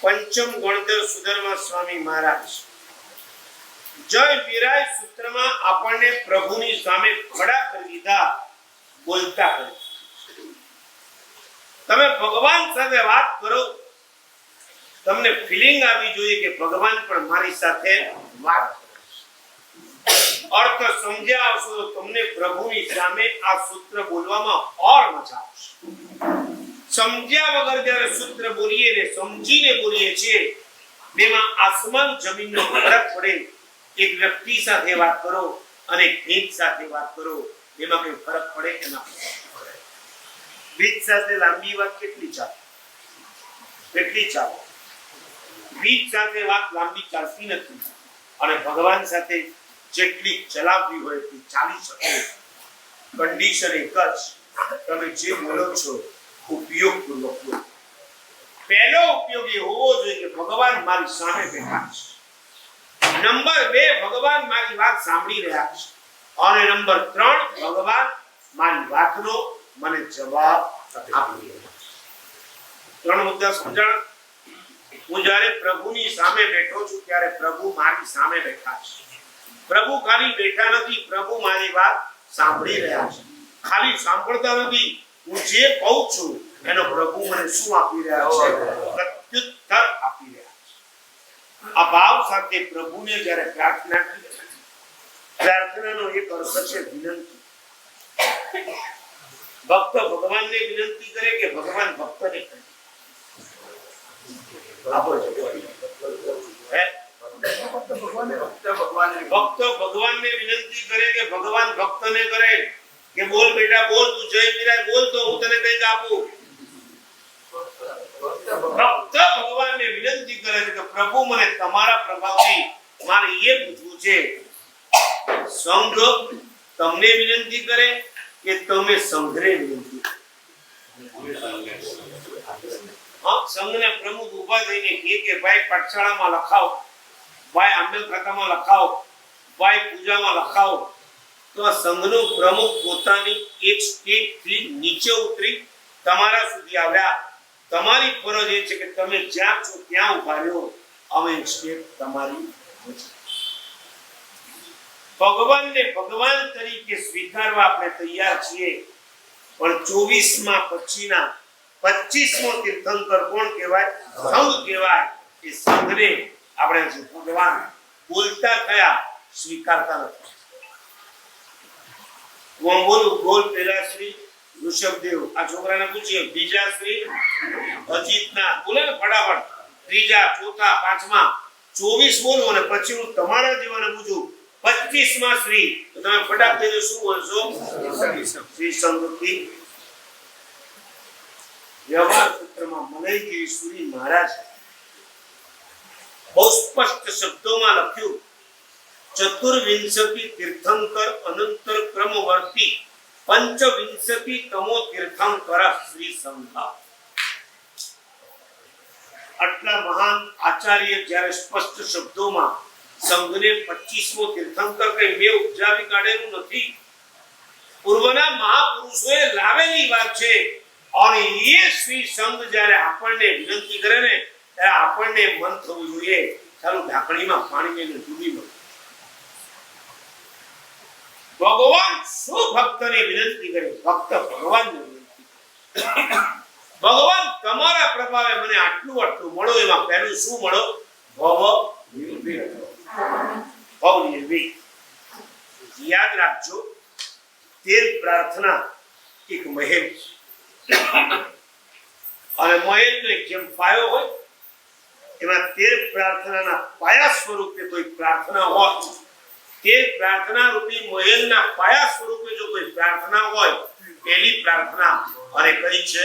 પંચમ ગણધર સુધર્મા સ્વામી મહારાજ. જય વિરાય સૂત્રમાં આપણને પ્રભુની સામે ખડા કરી દીધા બોલતા કરી તમે ભગવાન સાથે વાત કરો. તમને ફિલિંગ આવી જોઈએ કે ભગવાન પણ મારી સાથે વાત અર્થ સમજ્યા આવશો તો તમને પ્રભુની સામે આ સૂત્ર બોલવામાં ઓર મજા આવશે. સમજ્યા વગર જ્યારે સૂત્ર બોલીએ ને સમજીને બોલીએ છીએ, બેમાં આસમાન જમીનનો ફરક પડે. એક વ્યક્તિ સાથે વાત કરો અને ભેદ સાથે વાત કરો, એમાં કઈ ફરક પડે એના ભેદ સાથે લાંબી વાત કેટલી ચાલે? કેટલી ચાલે? બીજ સાથે વાત લાંબી ચાલતી નથી. અને ભગવાન સાથે જેટલી ચલાવવી હોય એટલી ચાલી શકે. કન્ડિશન એક જ. તમે જે બોલો છો ઉપયોગ પૂર્વક પહેલો ઉપયોગ એ હોવો જોઈએ કે ભગવાન મારી સામે બેઠા છે. નંબર બે, ભગવાન મારી વાત સાંભળી રહ્યા છે. અને નંબર ત્રણ, ભગવાન મારી વાતનો મને જવાબ આપી ત્રણ મુદ્દા સમજણ. હું જ્યારે પ્રભુની સામે બેઠો છું, ત્યારે પ્રભુ મારી સામે બેઠા છે. પ્રભુ ખાલી બેઠા નથી, પ્રભુ મારી વાત સાંભળી રહ્યા છે. ખાલી સાંભળતા નથી હું જે કહું છું, એનો પ્રભુ મને શું આપી રહ્યા છે? પ્રત્યુત્તર આપી રહ્યા છે. આ ભાવ સાથે પ્રભુને જ્યારે પ્રાર્થના પ્રાર્થનાનો એક અર્થ છે વિનંતી. ભક્ત ભગવાનને વિનંતી કરે કે ભગવાન ભક્તને કરે? ભક્ત ભગવાનને વિનંતી કરે કે ભગવાન ભક્તને કરે કે બોલ બેટા, બોલ તું, જય મીરાય, બોલ તો હું તને કંઈક આપું. ભક્ત ભગવાનને વિનંતી કરે છે કે પ્રભુ, મને તમારા પ્રભાવથી મારે એ પૂછવું છે. સંઘ તમને વિનંતી કરે કે તમે સંઘને વિનંતી સંઘને પ્રમુખ ઊભા થઈને એ કે, ભાઈ, પાઠશાળામાં લખાવો. ભાઈ, આંબેલ ખાતામાં લખાવો. ભાઈ, પૂજામાં લખાવો. તો આ સંઘનો પ્રમુખ પોતાની એક સ્ટેજથી નીચે ઉતરી તમારા સુધી આવ્યા. તમારી ફરજ એ છે કે તમે જ્યાં છો ત્યાં ઊભા રહ્યો. અમે એક તમારી ભગવાનને ભગવાન તરીકે સ્વીકારવા આપણે તૈયાર છીએ. પણ ચોવીસમાં પછીના, પચીસમો તીર્થંકર કોણ કહેવાય? સંઘ કહેવાય. એ સંઘને આપણે ભગવાન બોલતા થયા, સ્વીકારતા નથી. હું બોલું, બોલ પેલા શ્રી ઋષભદેવ. આ છોકરાને પૂછીએ, બીજા શ્રી અજીતના. બોલે ને ફટાફટ. ત્રીજા, ચોથા, પાંચમા. ચોવીસ બોલો અને પછી હું તમારા જેવાને પૂછું. પચીસમાં શ્રી. તો તમે ફટાફટ કહીને શું બોલશો? શ્રી સમૃદ્ધિ. વ્યવહાર સૂત્રમાં મલયગીરી સુરી મહારાજ. બહુ સ્પષ્ટ શબ્દોમાં લખ્યું. ચતુર્વિંશતિ તીર્થંકર અનંતર ક્રમવર્તી પંચવિંશતિ તમો તીર્થંકર શ્રી સંઘા આટલા મહાન આચાર્ય જ્યારે સ્પષ્ટ શબ્દોમાં સંઘને 25મો તીર્થંકર કઈ મેં ઉપજાવી કાઢેલું નથી પૂર્વના મહાપુરુષોએ લાવેલી વાત છે અને એ શ્રી સંઘ જ્યારે આપણને વિનંતી કરે ને ત્યારે આપણને મન થવું જોઈએ ચાલો ઢાંકણીમાં પાણી મેં ડૂબી મળો ભગવાન શું ભક્તને વિનંતી કરે, ભક્ત, ભગવાનને ભગવાન તમારા પ્રભાવે મને આટલું આટલું મળો, એમાં પહેલું શું મળો? ભવ ભવ નિર્ભય યાદ રાખજો, તેર પ્રાર્થના એક મહેલ છે. અને મહેલનો જેમ પાયો હોય, એમાં તેર પ્રાર્થનાના પાયા સ્વરૂપે કોઈ પ્રાર્થના હોય તે પ્રાર્થના રૂપી મહેલના પાયા સ્વરૂપે જો કોઈ પ્રાર્થના હોય પહેલી પ્રાર્થના અને કઈ છે?